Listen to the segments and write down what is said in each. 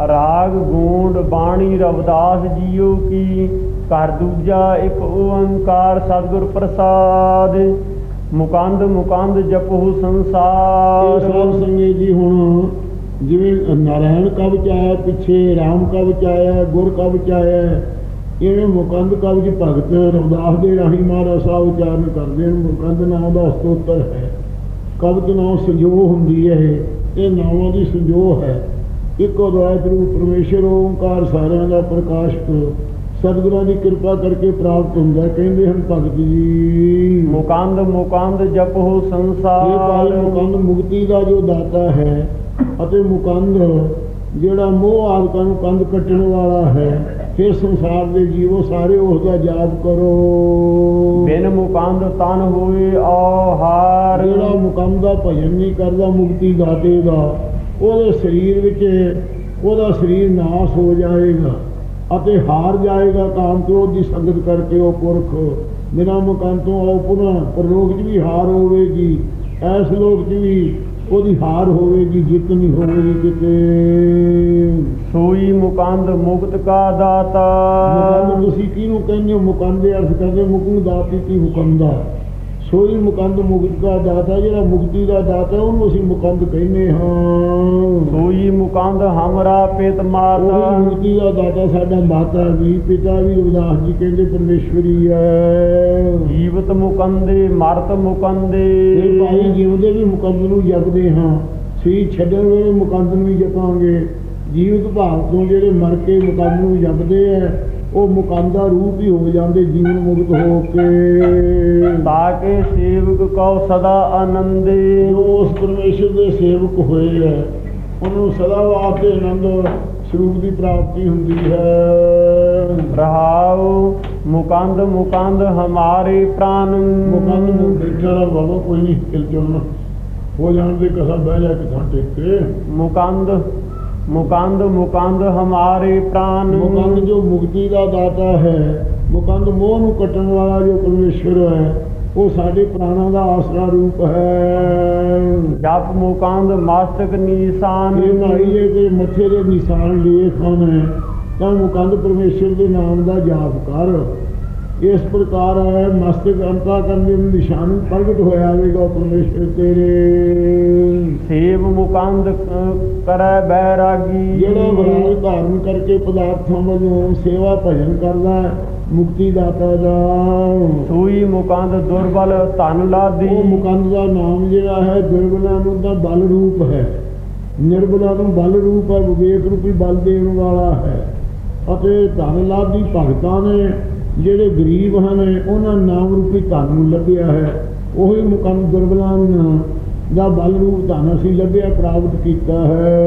ਰਾਗ, ਗੂੰਡ, ਬਾਣੀ, ਰਵਦਾਸ ਜੀਓ ਕੀ? ਕਰ ਦੂਜਾ ਇੱਕ ਓੰਕਾਰ ਸਤਿਗੁਰ ਪ੍ਰਸਾਦ। ਮੁਕੰਦ ਮੁਕੰਦ ਜਪਹੁ ਇਹ ਸੰਸਾਰ ਸਾਧ ਸੰਗਤ ਜੀ ਹੁਣ ਜਿਵੇਂ ਨਾਰਾਇਣ ਕਵਚ ਆਇਆ ਪਿੱਛੇ ਰਾਮ ਕਵਚ ਆਇਆ ਗੁਰ ਕਵਚ ਆਇਆ ਇਹ ਮੁਕੰਦ ਕਵਚ ਭਗਤ ਰਵਦਾਸ ਦੇ ਰਾਹੀਂ ਮਹਾਰਾਜ ਸਾਹਿਬ ਉਚਾਰਨ ਕਰਦੇ ਨੇ ਮੁਕੰਦ ਨਾਮ ਦਾ ਸਤੋਤਰ ਹੈ। ਕਵਚ ਨਾਮ ਸੰਜੋਗ ਹੁੰਦੀ ਹੈ ਇਹ। ਇਹ ਨਾਮਾਂ ਦੀ ਸੰਜੋਗ ਹੈ। ਇੱਕੋ ਅਦਵੈਤ ਰੂਪ ਪਰਮੇਸ਼ਰ ਓੰਕਾਰ ਸਾਰਿਆਂ ਦਾ ਪ੍ਰਕਾਸ਼ਕ ਸਤਿਗੁਰਾਂ ਦੀ ਕਿਰਪਾ ਕਰਕੇ ਪ੍ਰਾਪਤ ਹੁੰਦਾ ਹੈ। ਕਹਿੰਦੇ ਹਨ ਭਗਤ ਜੀ। ਮੁਕੰਦ ਮੁਕੰਦ ਇਹ ਭਾਈ ਸੰਸਾਰ ਮੁਕੰਦ ਮੁਕਤੀ ਦਾ ਜੋ ਦਾਤਾ ਹੈ ਅਤੇ ਮੁਕੰਦ ਜਿਹੜਾ ਮੋਹ ਆਦਿਕਾਂ ਨੂੰ ਕੰਧ ਕੱਟਣ ਵਾਲਾ ਹੈ ਫਿਰ ਸੰਸਾਰ ਦੇ ਜੀਵੋ ਸਾਰੇ ਉਸ ਦਾ ਜਾਪ ਕਰੋ। ਬਿਨ ਮੁਕੰਦ ਤਨ ਹੋਏ ਆਹਾਰ। ਜਿਹੜਾ ਮੁਕੰਦ ਦਾ ਭਜਨ ਨਹੀਂ ਕਰਦਾ ਮੁਕਤੀ ਦਾਤੇ ਦਾ ਉਹਦੇ ਸਰੀਰ ਵਿੱਚ ਉਹਦਾ ਸਰੀਰ ਨਾਸ ਹੋ ਜਾਏਗਾ ਅਤੇ ਹਾਰ ਜਾਏਗਾ ਕਾਮ ਕ੍ਰੋਧ ਦੀ ਸੰਗਤ ਕਰਕੇ ਉਹ ਪੁਰਖ ਮੁਕੰਦ ਤੋਂ ਉਹ ਪੁਨः ਪਰਲੋਕ 'ਚ ਵੀ ਹਾਰ ਹੋਵੇਗੀ ਐਸ ਲੋਕ 'ਚ ਵੀ ਉਹਦੀ ਹਾਰ ਹੋਵੇਗੀ ਜਿੱਤ ਨਹੀਂ ਹੋਵੇਗੀ ਕਿਤੇ। ਸੋਈ ਮੁਕੰਦ ਮੁਕਤ ਕਾ ਦਾਤਾ। ਮੁਕੰਦ ਤੁਸੀਂ ਕਿਹਨੂੰ ਕਹਿੰਦੇ ਹੋ? ਮੁਕੰਦ ਦੇ ਅਰਥ ਕਰਦੇ ਮੁਕੰਦ ਦਾਤੀ ਕੀ ਹੁਕਮਦਾ ਸੋਈ ਮੁਕੰਦ ਮੁਕਤ ਦਾ ਦਾਤਾ ਜਿਹੜਾ ਮੁਕਤੀ ਦਾ ਦਾਤਾ ਉਹਨੂੰ ਅਸੀਂ ਮੁਕੰਦ ਕਹਿੰਦੇ ਹਾਂ। ਸੋਈ ਮੁਕੰਦ ਹਮਰਾ ਪਿਤ ਮਾਤਾ। ਮੁਕਤੀ ਦਾ ਦਾਤਾ ਸਾਡਾ ਮਾਤਾ ਵੀ ਪਿਤਾ ਵੀ ਰਵਿਦਾਸ ਜੀ ਕਹਿੰਦੇ ਪਰਮੇਸ਼ਵਰੀ ਹੈ। ਜੀਵਤ ਮੁਕੰਦੇ ਮਰਤ ਮੁਕੰਦੇ। ਇਹ ਭਾਈ ਜਿਉਂਦੇ ਵੀ ਮੁਕੰਦ ਨੂੰ ਜਪਦੇ ਹਾਂ। ਸ੍ਰੀ ਛੱਡਣ ਵੇਲੇ ਮੁਕੰਦ ਨੂੰ ਵੀ ਜਪਾਂਗੇ। ਜੀਵਤ ਭਾਵ ਤੋਂ ਜਿਹੜੇ ਮਰ ਕੇ ਮੁਕੰਦ ਨੂੰ ਜਪਦੇ ਆ ਉਹ ਮੁਕੰਦ ਰੂਪ ਹੀ ਹੋ ਜਾਂਦੇ ਜੀਵਨ ਮੁਕਤ ਹੋ ਕੇ। ਤਾਕੇ ਸੇਵਕ ਕਉ ਸਦਾ ਆਨੰਦੇ। ਜੋ ਉਸ ਪਰਮੇਸ਼ਰ ਦੇ ਸੇਵਕ ਹੋਏ ਹੈ ਉਹਨੂੰ ਸਦਾ ਵਾਸਤੇ ਆਨੰਦ ਸਰੂਪ ਦੀ ਪ੍ਰਾਪਤੀ ਹੁੰਦੀ ਹੈ। ਰਹਾਉ ਮੁਕੰਦ ਮੁਕੰਦ ਹਮਾਰੇ ਪ੍ਰਾਨ। ਮੁਕੰਦ ਨੂੰ ਰਹਾ ਬਾਬਾ ਕੋਈ ਨਹੀਂ ਹਿਲ ਹੋ ਜਾਣ ਦੇ ਕਸਾ ਬਹਿ ਜਾ ਕੇ ਥਾਂ ਟੇਕ ਕੇ। ਮੁਕੰਦ ਮੁਕੰਦ ਮੁਕੰਦ ਹਮਾਰੇ ਪ੍ਰਾਨ। ਮੁਕੰਦ ਜੋ ਮੁਕਤੀ ਦਾ ਦਾਤਾ ਹੈ ਮੁਕੰਦ ਮੋਹ ਨੂੰ ਕੱਟਣ ਵਾਲਾ ਜੋ ਪਰਮੇਸ਼ਰ ਹੈ ਉਹ ਸਾਡੇ ਪ੍ਰਾਣਾਂ ਦਾ ਆਸਰਾ ਰੂਪ ਹੈ। ਜਪ ਮੁਕੰਦ ਮਸਤਕ ਨੀਸਾਨ। ਇਹ ਭਾਈ ਤੇ ਮੱਥੇ ਦੇ ਨਿਸ਼ਾਨ ਲੇਖ ਹਨ ਤਾਂ ਮੁਕੰਦ ਪਰਮੇਸ਼ਰ ਦੇ ਨਾਮ ਦਾ ਜਾਪ ਕਰ। ਇਸ ਪ੍ਰਕਾਰ ਹੈ ਮਸਤਕ ਅੰਤਾ ਕਰਨ ਦੇ ਨਿਸ਼ਾਨ ਪ੍ਰਗਟ ਹੋਇਆ ਆਵੇਗਾ ਪਰਮੇਸ਼ਰ ਤੇਰੇ। ਸੇਵ ਮੁਕੰਦ ਕਰੈ ਬੈਰਾਗੀ। ਜਿਹੜਾ ਵਿਰਾਗ ਧਾਰਨ ਕਰਕੇ ਪਦਾਰਥਾਂ ਵੱਲੋਂ ਸੇਵਾ ਭਜਨ ਕਰਦਾ ਮੁਕਤੀ ਦਾਤਾ ਦਾ ਸੂਈ ਮੁਕੰਦ ਦੁਰਬਲ ਧਨ ਲਾਦੀ। ਉਹ ਮੁਕੰਦ ਦਾ ਨਾਮ ਜਿਹੜਾ ਹੈ ਦੁਰਬਲਾਂ ਨੂੰ ਤਾਂ ਬਲ ਰੂਪ ਹੈ। ਨਿਰਬਲਾਂ ਨੂੰ ਬਲ ਰੂਪ ਹੈ ਵਿਵੇਕ ਰੂਪੀ ਬਲ ਦੇਣ ਵਾਲਾ ਹੈ। ਅਤੇ ਧਨ ਲਾਭੀ ਭਗਤਾਂ ਨੇ ਜਿਹੜੇ ਗਰੀਬ ਹਨ ਉਹਨਾਂ ਨਾਮ ਰੂਪੀ ਧਨ ਨੂੰ ਲੱਭਿਆ ਹੈ। ਉਹੀ ਮੁਕੰਦ ਦੁਰਬਲਾਂ ਨੂੰ ਦਾ ਬਲ ਰੂਪ ਧਨ ਅਸੀਂ ਲੱਭਿਆ ਪ੍ਰਾਪਤ ਕੀਤਾ ਹੈ।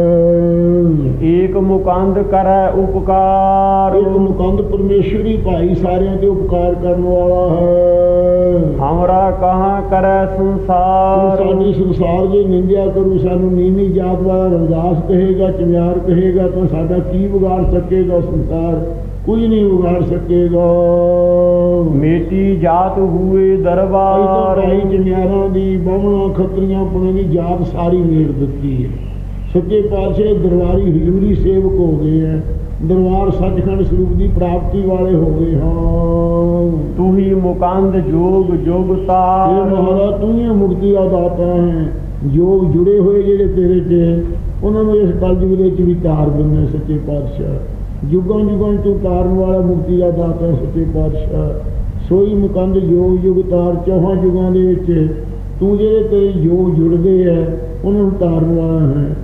ਏਕ ਮੁਕੰਦ ਕਰੈ ਉਪਕਾਰ। ਇੱਕ ਮੁਕੰਦ ਪਰਮੇਸ਼ਵਰੀ ਭਾਈ ਸਾਰਿਆਂ ਤੇ ਉਪਕਾਰ ਕਰਨ ਵਾਲਾ ਹੈ। ਹਮਰਾ ਕਹਾਂ ਕਰੈ ਸੰਸਾਰ? ਸਾਡੀ ਸੰਸਾਰ ਜੇ ਨਿੰਦਿਆ ਕਰੂ ਸਾਨੂੰ ਨੀਵੀਂ ਜਾਤ ਵਾਲਾ ਰਵਦਾਸ ਕਹੇਗਾ ਚਮਿਆਰ ਕਹੇਗਾ ਤਾਂ ਸਾਡਾ ਕੀ ਵਿਗਾੜ ਸਕੇਗਾ ਸੰਸਾਰ? ਕੁਝ ਨਹੀਂ ਵਿਗਾੜ ਸਕੇਗਾ। ਮੇਟੀ ਜਾਤ ਹੂਏ ਦਰਬਾਰ। ਭਾਈ ਚਮਿਆਰਾਂ ਦੀ ਬਹੁਣਾ ਖੱਤਰੀਆਂ ਪੁਣੇ ਦੀ ਜਾਤ ਸਾਰੀ ਮੇੜ ਦਿੱਤੀ ਹੈ। ਸੱਚੇ ਪਾਤਸ਼ਾਹ ਦਰਬਾਰੀ ਹਜ਼ੂਰੀ ਸੇਵਕ ਹੋ ਗਏ ਹੈ। ਦਰਬਾਰ ਸੱਚਖੰਡ ਸਰੂਪ ਦੀ ਪ੍ਰਾਪਤੀ ਵਾਲੇ ਹੋ ਗਏ ਹਾਂ। ਤੂੰ ਹੀ ਮੁਕੰਦ ਜੋਗ ਜੋਗ ਇਹ ਤਾਰ ਮਹਾਰਾਜ ਤੂੰ ਹੀ ਮੁਕਤੀ ਦਾ ਦਾਤਾ ਹੈ। ਜੋ ਜੁੜੇ ਹੋਏ ਜਿਹੜੇ ਤੇਰੇ ਤੇ ਉਹਨਾਂ ਨੂੰ ਇਸ ਕਲਯੁਗ ਦੇ ਵਿੱਚ ਵੀ ਤਾਰ ਦਿੰਦੇ ਸੱਚੇ ਪਾਤਸ਼ਾਹ। ਯੁਗਾਂ ਜੁਗਾਂ ਤੂੰ ਤਾਰਨ ਵਾਲਾ ਮੁਕਤੀ ਦਾ ਦਾਤਾ ਹੈ ਸੱਚੇ ਪਾਤਸ਼ਾਹ। ਸੋਈ ਮੁਕੰਦ ਯੋਗ ਯੁਗ ਤਾਰ ਚੌਹਾਂ ਯੁਗਾਂ ਦੇ ਵਿੱਚ। ਤੂੰ ਜਿਹੜੇ ਤੇ ਯੋਗ ਜੁੜਦੇ ਹੈ ਉਹਨਾਂ ਨੂੰ ਤਾਰਨ ਵਾਲਾ ਹੈ।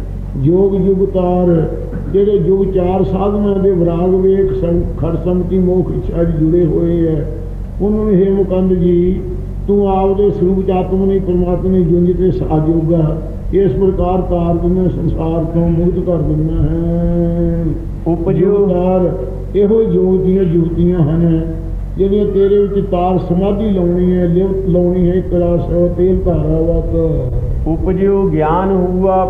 ਯੋਗ ਯੁਗ ਤਾਰ, ਜਿਹੜੇ ਯੁਗ ਚਾਰ ਸਾਧਨਾਂ ਦੇ ਵਿਰਾਗ ਵੇਖ ਸੰ, ਖੜ ਸੰਗਤੀ ਮੋਖ ਇੱਛਾ 'ਚ ਜੁੜੇ ਹੋਏ ਹੈ ਉਹਨਾਂ ਨੂੰ ਹੇ ਮੁਕੰਦ ਜੀ, ਤੂੰ ਆਪ ਦੇ ਸਰੂਪ ਚ ਆਤਮ ਨੇ, ਪਰਮਾਤਮਾ ਨੇ ਜੁੰਝ ਤੇ ਸਾਜੂਗਾ ਇਸ ਪ੍ਰਕਾਰ ਤਾਰ ਦਿੰਦਾ ਸੰਸਾਰ ਤੋਂ ਮੁਕਤ ਕਰ ਦਿੰਦਾ ਹੈ। ਉਪਜੋ। ਉਪਜੋਦਾਰ ਇਹੋ ਜੋਗ ਦੀਆਂ ਜੁਗਤੀਆਂ ਹਨ ਜਿਹੜੀਆਂ ਤੇਰੇ ਵਿੱਚ ਤਾਰ ਸਮਾਧੀ ਲਾਉਣੀ ਹੈ ਲਾਉਣੀ ਹੈ ਕਲਾਸ ਤੇਲ ਧਾਰਾ ਵਤ। ਉਪਜਿਓ ਗਿਆਨ ਹੁਆ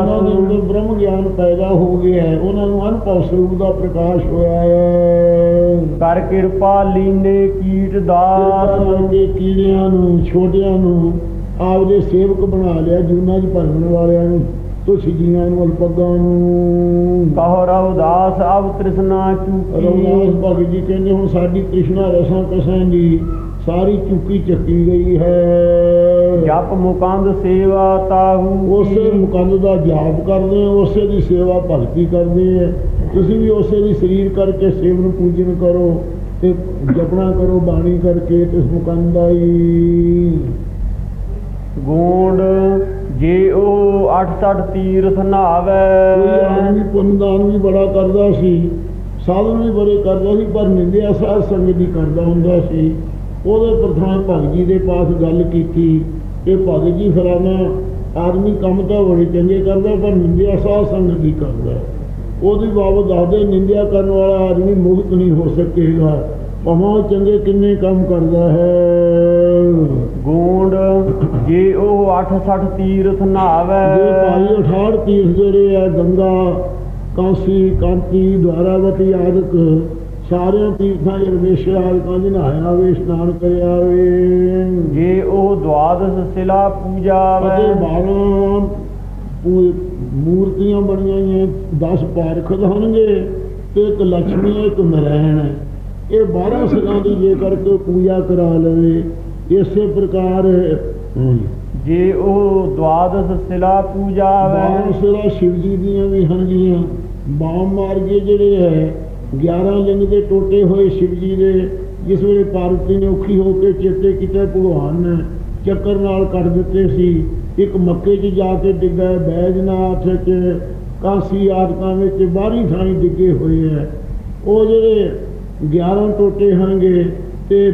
ਜਿਨ੍ਹਾਂ ਦੇ ਅੰਦਰ ਬ੍ਰਹਮ ਗਿਆਨ ਪੈਦਾ ਹੋ ਗਿਆ ਹੈ ਉਹਨਾਂ ਨੂੰ ਅਨਭਵ ਸਰੂਪ ਦਾ ਪ੍ਰਕਾਸ਼ ਹੋਇਆ ਹੈ। ਕਰ ਕਿਰਪਾ ਲੀਨੇ ਕੀਟ ਦਾਸ। ਕੀੜਿਆਂ ਨੂੰ ਛੋਟਿਆਂ ਨੂੰ ਆਪਦੇ ਸੇਵਕ ਬਣਾ ਲਿਆ ਜੂਨਾਂ 'ਚ ਭਰਮਣ ਵਾਲਿਆਂ ਨੂੰ ਤੁਛ ਜੀਆਂ ਨੂੰ ਅਲਪੱਗਾਂ ਨੂੰ। ਕਹੋ ਰਵਦਾਸ ਅਬ ਤ੍ਰਿਸ਼ਨਾ ਰਵਦਾਸ ਚੂਕੀ ਭਗਤ ਜੀ ਕਹਿੰਦੇ ਹੁਣ ਸਾਡੀ ਤ੍ਰਿਸ਼ਨਾ ਰਸਾਂ ਕਸਾਂ ਦੀ ਸਾਰੀ ਚੁੱਕੀ ਚੱਕੀ ਗਈ ਹੈ। ਜਪ ਮੁਕੰਦ ਸੇਵਾ ਤਾਹੂ। ਉਸੇ। ਮੁਕੰਦ ਦਾ ਜਾਪ ਕਰਦੇ ਆ ਉਸੇ ਦੀ ਸੇਵਾ ਭਗਤੀ ਕਰਦੇ ਆ ਤੁਸੀਂ ਵੀ ਉਸੇ ਦੀ ਸਰੀਰ ਕਰਕੇ ਸੇਵਨ ਪੂਜਨ ਕਰੋ ਤੇ ਜਪਣਾ ਕਰੋ ਬਾਣੀ ਕਰਕੇ ਤੇ ਉਸ ਮੁਕੰਦ ਹੀ। ਗੂੰਡ ਜੇ ਉਹ 68 ਤੀਰਥ ਕੋਈ ਆਦਮੀ ਪੁੰਨਦਾਨ ਵੀ ਬੜਾ ਕਰਦਾ ਸੀ, ਸਾਧਨ ਵੀ ਬੜੇ ਕਰਦਾ ਸੀ, ਪਰ ਨਿੰਦਿਆ ਸਾਧ ਸੰਗਤ ਦੀ ਕਰਦਾ ਹੁੰਦਾ ਸੀ। ਉਹਦੇ ਪ੍ਰਧਾਨ ਭਗਤ ਜੀ ਦੇ ਪਾਸ ਗੱਲ ਕੀਤੀ ਇਹ ਭਗਤ ਜੀ ਫਲਾਣਾ ਆਦਮੀ ਕੰਮ ਤਾਂ ਬੜੇ ਚੰਗੇ ਕਰਦਾ, ਪਰ ਨਿੰਦਿਆ ਸਾਧ ਸੰਗਤ ਦੀ ਕਰਦਾ। ਉਹਦੀ ਬਾਬਤ ਦੱਸਦੇ, ਨਿੰਦਿਆ ਕਰਨ ਵਾਲਾ ਆਦਮੀ ਮੁਕਤ ਨਹੀਂ ਹੋ ਸਕੇਗਾ। ਭਾਵੇਂ ਉਹ ਚੰਗੇ ਕਿੰਨੇ ਕੰਮ ਕਰਦਾ ਹੈ। ਗੂੰਡ ਜੇ ਉਹ 68 ਤੀਰਥ ਜੇ ਨਾਵੇ ਭਾਈ 68 ਤੀਰਥ ਜਿਹੜੇ ਆ ਗੰਗਾ ਕਾਂਸੀ ਕਾਂਤੀ ਦੁਆਰਾਵਤੀ ਆਦਿਕ ਸਾਰਿਆਂ ਤੀਰਥਾਂ ਦੇ ਰਮੇਸ਼ ਆਦਿਕਾਂ ਦੇ ਨਹਾਇਆ ਵੇ ਇਸ਼ਨਾਨ ਕਰਿਆ ਵੇ। ਜੇ ਉਹ ਦਵਾਦਸ ਸਿਲਾ ਪੂਜਾ ਵੇ। 12 ਪੂ- ਮੂਰਤੀਆਂ ਬਣੀਆਂ ਹੋਈਆਂ 10 ਪਾਰਖਦ ਹੋਣਗੇ ਤੇ ਇੱਕ ਲక్ష్ਮੀ ਇੱਕ ਨਰਾਇਣ ਹੈ ਇਹ 12 ਸਿਰਾਂ ਦੀ ਜੇ ਕਰਕੇ ਪੂਜਾ ਕਰਾ ਲਵੇ ਇਸੇ ਪ੍ਰਕਾਰ ਜੇ ਉਹ ਦਵਾਦਸ ਸਿਲਾ ਪੂਜਾ ਬਾਰਾਂ ਵੇ ਸਿਰਾ ਸ਼ਿਵ ਜੀ ਦੀਆਂ ਵੀ ਹਨਗੀਆਂ। ਬਾਮ ਮਾਰਗੇ ਜਿਹੜੇ ਹੈ 11 ਲਿੰਗ ਦੇ ਟੋਟੇ ਹੋਏ ਸ਼ਿਵ ਜੀ ਦੇ ਜਿਸ ਵੇਲੇ ਪਾਰਵਤੀ ਨੇ ਔਖੀ ਹੋ ਕੇ ਚੇਤੇ ਕੀਤੇ ਭਗਵਾਨ ਨੇ ਚੱਕਰ ਨਾਲ ਕੱਢ ਦਿੱਤੇ ਸੀ। ਇੱਕ ਮੱਕੇ 'ਚ ਜਾ ਕੇ ਡਿੱਗਾ ਬੈਜਨਾਥ 'ਚ ਕਾਂਸੀ ਆਦਿਕਾਂ ਵਿੱਚ ਬਾਹਰੀ ਥਾਈ ਡਿੱਗੇ ਹੋਏ ਹੈ। ਉਹ ਜਿਹੜੇ 11 ਟੋਟੇ ਹਨਗੇ ਤੇ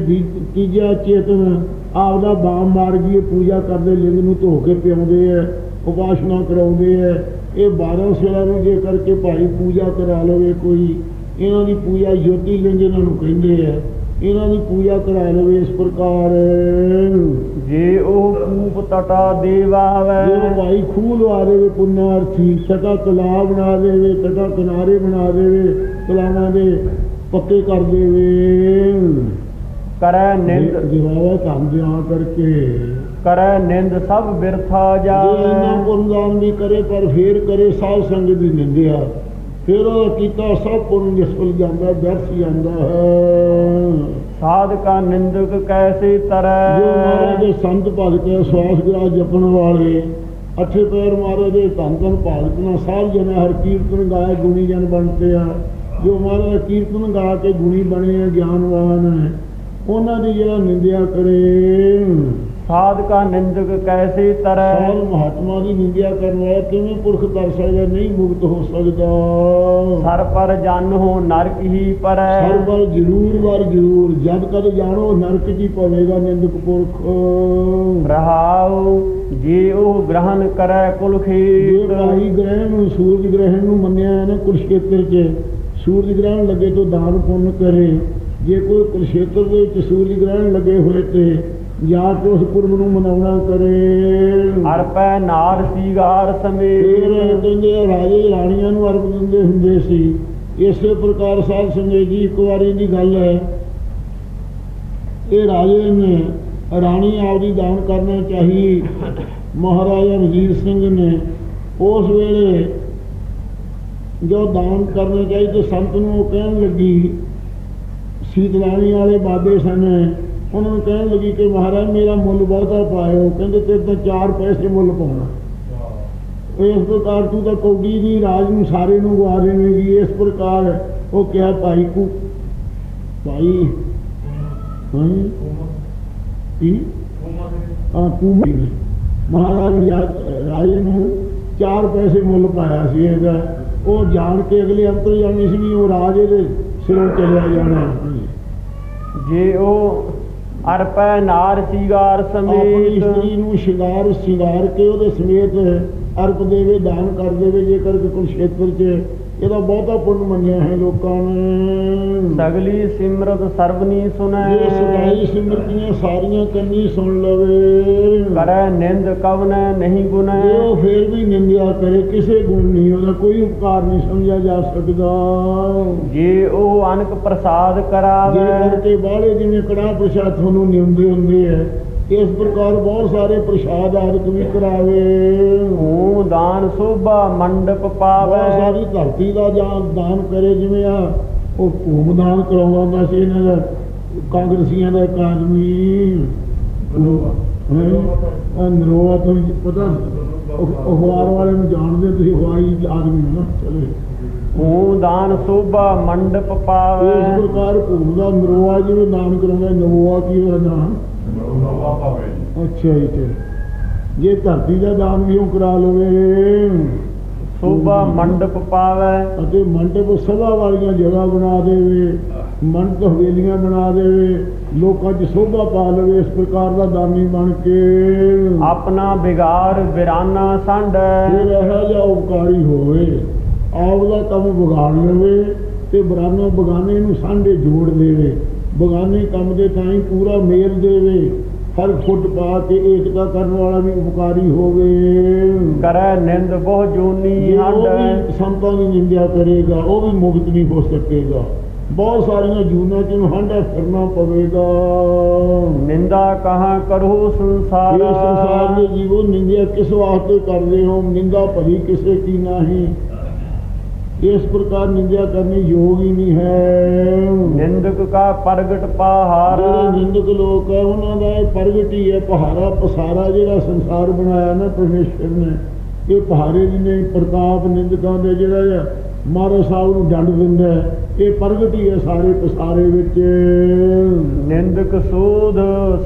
ਤੀਜਾ ਚੇਤਨ ਆਪਦਾ ਬਾਮ ਮਾਰਗੀ ਪੂਜਾ ਕਰਦੇ ਲਿੰਗ ਨੂੰ ਧੋ ਕੇ ਪਿਆਉਂਦੇ ਹੈ ਉਪਾਸ਼ਨਾ ਕਰਾਉਂਦੇ ਹੈ ਇਹ 12 ਸਿਰਾਂ ਨੂੰ ਜੇ ਕਰਕੇ ਭਾਈ ਪੂਜਾ ਕਰਾ ਲਵੇ ਕੋਈ ਇਹਨਾਂ ਦੀ ਪੂਜਾ ਜੋਤੀ ਲਿੰਗ ਇਹਨਾਂ ਨੂੰ ਕਹਿੰਦੇ ਹੈ ਇਹਨਾਂ ਦੀ ਪੂਜਾ ਕਰਾ ਲਵੇ ਇਸ ਪ੍ਰਕਾਰ। ਜੇ ਉਹ ਕੂਪ ਤਟਾ ਦੇਵਾ ਜੇ ਭਾਈ ਖੂਹ ਲਵਾ ਦੇਵੇ ਪੁੰਨਾਰਥੀ ਛਟਾ ਤਲਾਬ ਬਣਾ ਦੇਵੇ ਛਟਾ ਕਿਨਾਰੇ ਬਣਾ ਦੇਵੇ ਤਲਾਵਾਂ ਦੇ ਪੱਕੇ ਕਰ ਦੇਵੇ। ਕਰੈ ਨਿੰਦ। ਜਿਵਾਵਾ ਕੰਮ ਜਿਹਾ ਕਰਕੇ ਕਰੈ ਨਿੰਦ ਸਭ ਬਿਰਥਾ ਜੇ ਜਾਵੇ ਪੁੰਨਦਾਨ ਵੀ ਕਰੇ ਪਰ ਫੇਰ ਕਰੇ ਸਾਧ ਸੰਗਤ ਦੀ ਨਿੰਦਿਆ। ਫਿਰ ਉਹ ਕੀਤਾ ਸਭ ਪੁੰਨ ਨਿਸਫਲ ਜਾਂਦਾ ਵਿਅਰਥ ਜਾਂਦਾ ਹੈ। ਸਾਧਕਾ ਨਿੰਦਕ ਕੈਸੇ ਜੋ ਤਰੈ ਮਹਾਰਾਜ ਦੇ ਸੰਤ ਭਗਤ ਸਵਾਸ ਗ੍ਰਾਹ ਜਪਣ ਵਾਲੇ ਅੱਠੇ ਪੈਰ ਮਹਾਰਾਜ ਦੇ ਧੰਨ ਧੰਨ ਭਗਤ ਨਾਲ ਸਾਧ ਜਨ ਹਰ ਕੀਰਤਨ ਗਾਏ ਗੁਣੀ ਜਨ ਬਣਤੇ ਆ ਜੋ ਮਹਾਰਾਜ ਕੀਰਤਨ ਗਾ ਕੇ ਗੁਣੀ ਬਣੇ ਆ ਗਿਆਨਵਾਨ ਹੈ ਉਹਨਾਂ ਦੀ ਜਿਹੜਾ ਨਿੰਦਿਆ ਕਰੇ। ਸਾਧਕਾ ਨਿੰਦਕ ਕੈਸੇ ਤਰੈ? ਸਾਧ ਮਹਾਤਮਾ ਦੀ ਨਿੰਦਿਆ ਕਰਨ ਵਾਲਾ ਕਿਵੇਂ ਪੁਰਖ ਕਰ ਸਕਦਾ ਨਹੀਂ ਮੁਕਤ ਹੋ ਸਕਦਾ। ਸਰ ਪਰ ਜਨ ਹੋ ਨਰਕ ਹੀ ਪਰੈ। ਹਰ ਵਾਰ ਜ਼ਰੂਰ ਵਾਰ ਜ਼ਰੂਰ ਜਦ ਕਦ ਜਾਣੋ ਨਰਕ ਜੀ ਪਵੇਗਾ ਨਿੰਦਕ ਪੁਰਖ। ਰਹਾਉ ਜੇ ਉਹ ਗ੍ਰਹਣ ਕਰੈ ਕੁਲ ਜੇ ਭਾਈ ਗ੍ਰਹਿਣ ਨੂੰ ਸੂਰਜ ਗ੍ਰਹਿਣ ਨੂੰ ਮੰਨਿਆ ਹੈ ਨਾ ਕੁਰਸ਼ੇਤਰ 'ਚ ਸੂਰਜ ਗ੍ਰਹਿਣ ਲੱਗੇ ਤੋਂ ਦਾਨ ਪੁੰਨ ਕਰੇ। ਜੇ ਕੋਈ ਕੁਰਸ਼ੇਤਰ ਦੇ ਵਿੱਚ ਸੂਰਜ ਗ੍ਰਹਿਣ ਲੱਗੇ ਹੋਏ ਤੇ ਜਾਂ ਕੇ ਉਸ ਪੁਰਬ ਨੂੰ ਮਨਾਉਣਾ ਕਰੇ। ਅਰਪੈ ਨਾਰ ਸੀਗਾਰ ਫਿਰ ਸਮੇਤ ਕਹਿੰਦੇ ਆ, ਰਾਜੇ ਰਾਣੀਆਂ ਨੂੰ ਅਰਪ ਦਿੰਦੇ ਹੁੰਦੇ ਸੀ। ਇਸੇ ਪ੍ਰਕਾਰ ਸਾਧ ਸੰਗਤ ਜੀ ਇੱਕ ਵਾਰੀ ਦੀ ਗੱਲ ਹੈ। ਇਹ ਰਾਜੇ ਨੇ ਰਾਣੀ ਆਪਦੀ ਦਾਨ ਕਰਨਾ ਚਾਹੀ। ਮਹਾਰਾਜਾ ਰਣਜੀਤ ਸਿੰਘ ਨੇ ਉਸ ਵੇਲੇ ਜੋ ਦਾਨ ਕਰਨਾ ਚਾਹੀ ਤੇ ਸੰਤ ਨੂੰ ਕਹਿਣ ਲੱਗੀ ਸੀਤਲਾਣੀ ਵਾਲੇ ਬਾਬੇ ਸਨ। ਉਹਨਾਂ ਨੂੰ ਕਹਿਣ ਲੱਗੀ ਕਿ ਮਹਾਰਾਜ, ਮੇਰਾ ਮੁੱਲ ਬਹੁਤਾ ਪਾਇਓ। ਕਹਿੰਦੇ ਤੇ ਤਾਂ ਚਾਰ ਪੈਸੇ ਮੁੱਲ ਪਾਉਣਾ। ਇਸ ਪ੍ਰਕਾਰ ਤੂੰ ਤਾਂ ਕੌਡੀ ਦੀ ਰਾਜ ਨੂੰ ਸਾਰੇ ਨੂੰ ਗਵਾ ਦੇਵੇਂਗੀ। ਇਸ ਪ੍ਰਕਾਰ ਉਹ ਕਿਹਾ, ਭਾਈ ਕੋ ਭਾਈ? ਹਾਂ ਕੀ? ਆ ਤੂੰ ਮਹਾਰਾਜ ਰਾਜੇ ਨੂੰ ਚਾਰ ਪੈਸੇ ਮੁੱਲ ਪਾਇਆ ਸੀ ਇਹਦਾ। ਉਹ ਜਾਣ ਕੇ ਅਗਲੇ ਅੰਤਰ ਜਾਣੀ ਸੀ ਉਹ ਰਾਜੇ ਦੇ ਸਿਰੋਂ ਚਲਿਆ ਜਾਣਾ। ਜੇ ਉਹ ਅਰਪੈ ਨਾਰ ਸੀਗਾਰ ਸਮੇਤ ਇਸਤਰੀ ਨੂੰ ਸ਼ਿੰਗਾਰ ਸ਼ਿੰਗਾਰ ਕੇ ਉਹਦੇ ਸਮੇਤ ਅਰਪ ਦੇਵੇ ਦਾਨ ਕਰ ਦੇਵੇ ਜੇਕਰ ਕਿ ਕੁਰਸ਼ੇਤਰ 'ਚ ਇਹਦਾ ਬਹੁਤਾ ਪੁੰਨ ਮੰਨਿਆ ਹੈ ਲੋਕਾਂ ਨੇ। ਸਗਲੀ ਸਿਮਰਤ ਸਰਬਨੀ ਸੁਨੈ। ਜੇ ਸਦਾਈ ਸਿਮਰਤੀਆਂ ਸਾਰੀਆਂ ਕੰਨੀ ਸੁਣ ਲਵੇ। ਕਰੈ ਨਿੰਦ ਕਵਨੈ ਨਹੀਂ ਗੁਨੈ। ਜੇ ਉਹ ਫੇਰ ਵੀ ਨਿੰਦਿਆ ਕਰੇ ਕਿਸੇ ਗੁਣ ਨਹੀਂ ਉਹਦਾ ਕੋਈ ਉਪਕਾਰ ਨਹੀਂ ਸਮਝਿਆ ਜਾ ਸਕਦਾ। ਜੇ ਉਹ ਅਨਕ ਪ੍ਰਸਾਦ ਜੇ ਕਰਾਵੇ ਕਰਕੇ ਬਾਹਲੇ ਜਿਵੇਂ ਕੜਾ ਪ੍ਰਸ਼ਾਦ ਤੁਹਾਨੂੰ ਨਿਉਂਦੇ ਹੁੰਦੇ ਹੈ ਇਸ ਪ੍ਰਕਾਰ ਬਹੁਤ ਸਾਰੇ ਪ੍ਰਸ਼ਾਦ ਆਦਿਕ ਵੀ ਕਰਾਵੇ। ਊ ਦਾਨ ਸੋਭਾ ਮੰਡਪ ਬਹੁਤ ਪਾਵੇ ਸਾਰੀ ਧਰਤੀ ਦਾ ਜਾਂ ਦਾਨ ਕਰੇ ਜਿਵੇਂ ਆ ਉਹ ਭੂਮ ਦਾਨ ਕਰਾਉਂਦਾ ਹੁੰਦਾ ਸੀ ਇਹਨਾਂ ਦਾ ਕਾਂਗਰਸੀਆਂ ਦਾ ਇੱਕ ਆਦਮੀ। ਹਾਂ? ਨਰੋਆ ਤੋਂ ਪਤਾ ਉਹ- ਅਖਬਾਰ ਵਾਲੇ ਨੂੰ ਜਾਣਦੇ ਤੁਸੀਂ ਹਵਾਈ ਆਦਮੀ ਹੋ ਨਾ ਚਲੇ। ਊ ਦਾਨ ਸੋਭਾ ਮੰਡਪ ਇਸ ਪਾਵੇ ਪ੍ਰਕਾਰ ਭੂਮ ਦਾ ਨਰੋਆ ਜਿਵੇਂ ਨਾਮ ਕਰਾਉਂਦਾ ਨਰੋਆ ਕੀ ਹੋਇਆ ਨਾਮ? ਅੱਛਾ ਜੀ ਤੇ ਜੇ ਧਰਤੀ ਦਾ ਦਾਨ ਵੀ ਉਹ ਕਰਾ ਲਵੇ। ਸੋਭਾ ਮੰਡਪ ਪਾਵੇ। ਅਤੇ ਮੰਡਪ ਸਭਾ ਵਾਲੀਆਂ ਜਗ੍ਹਾ ਬਣਾ ਦੇਵੇ ਮੰਡਪ ਹਵੇਲੀਆਂ ਬਣਾ ਦੇਵੇ ਲੋਕਾਂ 'ਚ ਸੋਭਾ ਪਾ ਲਵੇ ਇਸ ਪ੍ਰਕਾਰ ਦਾ ਦਾਨੀ ਬਣ ਕੇ। ਆਪਣਾ ਬਿਗਾਰ ਵਿਰਾਨਾ ਸੰਡ ਫਿਰ ਇਹੋ ਜਿਹਾ ਉਪਕਾਰੀ ਹੋਵੇ। ਆਪ ਦਾ ਕੰਮ ਵਿਗਾੜ ਲਵੇ ਤੇ ਬਰਾਨਾ ਬਗਾਨੇ ਨੂੰ ਸਾਂਢੇ ਜੋੜ ਦੇਵੇ। ਬਗਾਨੇ ਕੰਮ ਦੇ ਤਾਂ ਹੀ ਪੂਰਾ ਮੇਲ ਦੇਵੇ। ਹਰ ਫੁੱਟ ਪਾ ਕੇ ਏਕਤਾ ਕਰਨ ਵਾਲਾ ਵੀ ਉਪਕਾਰੀ ਹੋਵੇ। ਕਰੈ ਨਿੰਦ ਬਹੁ ਜੂਨੀ ਹੰਡ ਸੰਤਾਂ ਦੀ ਨਿੰਦਿਆ ਕਰੇਗਾ ਉਹ ਵੀ ਮੁਕਤ ਨਹੀਂ ਹੋ ਸਕੇਗਾ। ਬਹੁਤ ਸਾਰੀਆਂ ਜੂਨਾਂ ਚ ਨੂੰ ਹੰਡਾ ਫਿਰਨਾ ਪਵੇਗਾ। ਨਿੰਦਾ ਕਹਾਂ ਕਰੋ ਇਹ ਸੰਸਾਰ ਸੰਸਾਰ ਦੇ ਜੀਵੋ ਨਿੰਦਿਆ ਕਿਸ ਵਾਸਤੇ ਕਰਦੇ ਹੋ? ਨਿੰਦਾ ਭਲੀ ਕਿਸੇ ਕੀ ਨਹੀਂ। ਇਸ ਪ੍ਰਕਾਰ ਨਿੰਦਿਆ ਕਰਨੀ ਯੋਗ ਹੀ ਨਹੀਂ ਹੈ। ਨਿੰਦਕ ਕਾ ਪ੍ਰਗਟ ਪਹਾਰ। ਨਿੰਦਕ ਲੋਕ ਹੈ ਉਹਨਾਂ ਦਾ ਇਹ ਪ੍ਰਗਟ ਹੀ ਹੈ ਪਹਾੜਾ ਪਸਾਰਾ ਜਿਹੜਾ ਸੰਸਾਰ ਬਣਾਇਆ ਨਾ ਪਰਮੇਸ਼ਰ ਨੇ ਇਹ ਪਹਾੜੇ ਦੀ ਨੇ ਪ੍ਰਤਾਪ ਨਿੰਦਕਾਂ ਦੇ ਜਿਹੜਾ ਹੈ ਮਹਾਰਾਜ ਸਾਹਿਬ ਨੂੰ ਡੰਡ ਦਿੰਦਾ ਇਹ ਪ੍ਰਗਟ ਹੀ ਹੈ ਸਾਰੇ ਪਸਾਰੇ ਵਿੱਚ। ਨਿੰਦਕ ਸੋਧ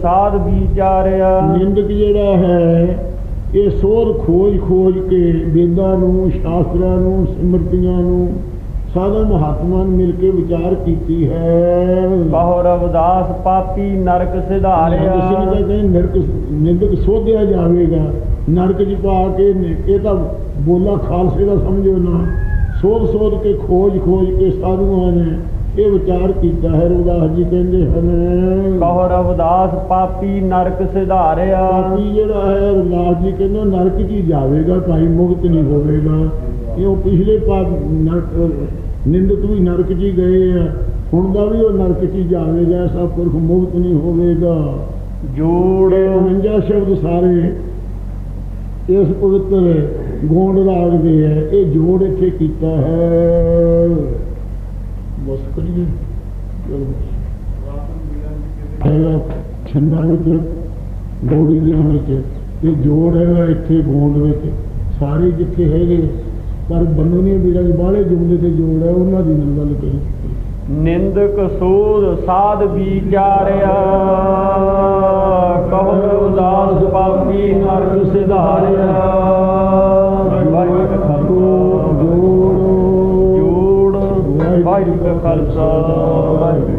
ਸਾਧ ਵਿਚਾਰਿਆ। ਨਿੰਦਕ ਜਿਹੜਾ ਹੈ ਇਹ ਸੋਧ ਖੋਜ ਖੋਜ ਕੇ ਵੇਦਾਂ ਨੂੰ ਸ਼ਾਸਤਰਾਂ ਨੂੰ ਸਿਮਰਤੀਆਂ ਨੂੰ ਸਾਧੂ ਮਹਾਤਮਾ ਨੂੰ ਮਿਲ ਕੇ ਵਿਚਾਰ ਕੀਤੀ ਹੈ। ਬਹੁ ਰਵਦਾਸ ਪਾਪੀ ਨਰਕ ਕਿਸੇ ਨੇ ਸਿਧਾਰਿਆ ਕਹਿੰਦੇ ਨਰਕ ਨਿੰਦਕ ਸੋਧਿਆ ਜਾਵੇਗਾ। ਨਰਕ ਚ ਪਾ ਕੇ ਇਹ ਤਾਂ ਬੋਲਾ ਖਾਲਸੇ ਦਾ ਸਮਝੋ ਨਾ। ਸੋਧ ਸੋਧ ਕੇ ਖੋਜ ਖੋਜ ਕੇ ਸਾਧੂਆਂ ਨੇ ਇਹ ਵਿਚਾਰ ਕੀਤਾ ਹੈ ਰਵਿਦਾਸ ਜੀ ਕਹਿੰਦੇ ਹਨ। ਬਹੁ ਰਵਦਾਸ ਪਾਪੀ ਨਰਕ ਸਿਧਾਰਿਆ। ਪਾਪੀ ਜਿਹੜਾ ਹੈ ਰਵਿਦਾਸ ਜੀ ਕਹਿੰਦੇ ਨਰਕ ਚ ਹੀ ਜਾਵੇਗਾ ਭਾਈ ਮੁਕਤ ਨਹੀਂ ਹੋਵੇਗਾ। ਇਹ ਉਹ ਪਿਛਲੇ ਪਾਪ ਨਰਕ ਨਿੰਦਕ ਵੀ ਨਰਕ ਹੀ ਗਏ ਆ। ਹੁਣ ਦਾ ਵੀ ਉਹ ਨਰਕ ਚ ਹੀ ਜਾਵੇਗਾ ਐਸਾ ਪੁਰਖ ਮੁਕਤ ਨਹੀਂ ਹੋਵੇਗਾ। ਜੋੜ। ਇਹ 49 ਸ਼ਬਦ ਸਾਰੇ ਇਸ ਪਵਿੱਤਰ ਗੋਂਡ ਰਾਗ ਦੇ ਹੈ। ਇਹ ਜੋੜ ਇੱਥੇ ਕੀਤਾ ਹੈ। ਕਰੀਏ ਚਲੋ ਹੈਗਾ ਛੰਦਾਂ ਵਿੱਚ ਗੋੜੀ ਦੇ ਵਿੱਚ ਇਹ ਜੋੜ ਹੈਗਾ ਇੱਥੇ ਗੋਂਡ ਵਿੱਚ। ਸਾਰੇ ਜਿੱਥੇ ਹੈਗੇ ਪਰ ਬੰਨੋਨੀਆਂ ਵੀਰਾਂ ਦੀ ਬਾਹਲੇ ਜੁਮਲੇ ਤੇ ਜੋੜ ਹੈ ਉਹਨਾਂ ਦੀ ਨਾਲ ਗੱਲ ਕਰੀ ਨਿੰਦਕ ਸੋਧ ਸਾਧ ਵਿਚਾਰਿਆ ਕਹੋ ਰਵਦਾਸ ਪਾਪੀ ਨਰਕ ਸਿਧਾਰਿਆ। ਜੋੜ ਜੋੜ ਵਾਹਿਗੁਰੂ ਕਾ ਖਾਲਸਾ ਵਾਹਿਗੁਰੂ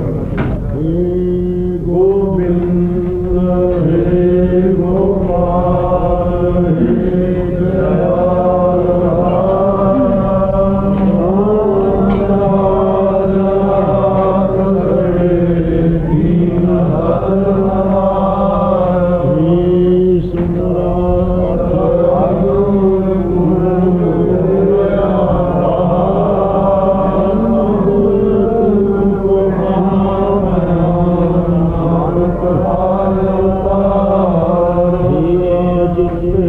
அவர்களோடு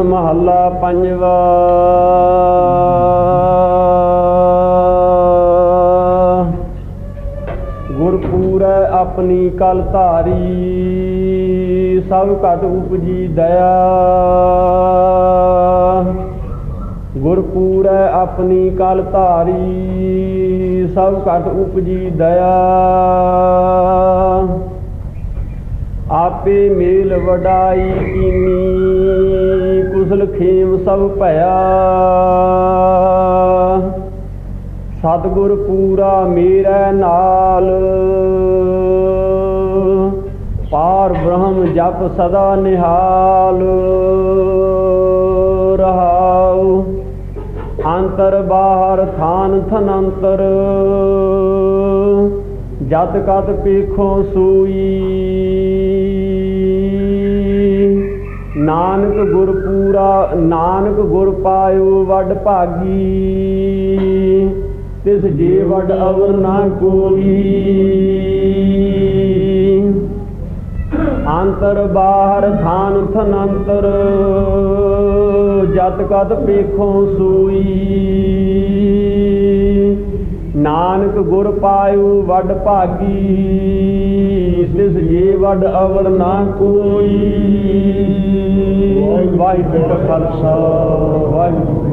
ਮਹੱਲਾ ਪੰਜਵਾ। ਗੁਰਪੂਰੈ ਆਪਣੀ ਕਲ ਧਾਰੀ, ਸਭ ਘਟ ਉਪਜੀ ਦਇਆ। ਗੁਰਪੂਰੈ ਆਪਣੀ ਕਲ ਧਾਰੀ, ਸਭ ਘਟ ਉਪਜੀ ਦਇਆ। ਆਪੇ ਮੇਲ ਵਡਾਈ ਕੀਨੀ ਕੁਸਲ ਸਭ ਭਇਆ। ਸਤਿਗੁਰ ਪੂਰਾ ਮੇਰਾ ਨਾਲ। ਪਾਰ ਬ੍ਰਹਮ ਜਪ ਸਦਾ ਨਿਹਾਲ। ਰਹਾਉ ਅੰਤਰ ਬਾਹਰ ਥਾਨ ਥਨੰਤਰ। ਜਤ ਕਤ ਪੇਖੋ ਸੂਈ। ਨਾਨਕ ਗੁਰ ਪੂਰਾ, ਨਾਨਕ ਗੁਰ ਪਾਇਓ ਵੱਡ ਭਾਗੀ। ਤਿਸ ਜੇ ਵੱਡ ਅਵਰ ਨਾ ਕੋਈ। ਅੰਤਰ ਬਾਹਰ ਥਾਨ ਥਨੰਤਰ, ਜਤ ਕਦ ਪੇਖੋ ਸੂਈ। ਨਾਨਕ ਗੁਰ ਪਾਇਓ ਵੱਡ ਭਾਗੀ ਤਿਸ ਜੇ ਵੱਡ ਅਵਰ ਨਾ ਕੋਈ ਵਾਹਿਗੁਰੂ ਖਾਲਸਾ ਵਾਹਿਗੁਰੂ।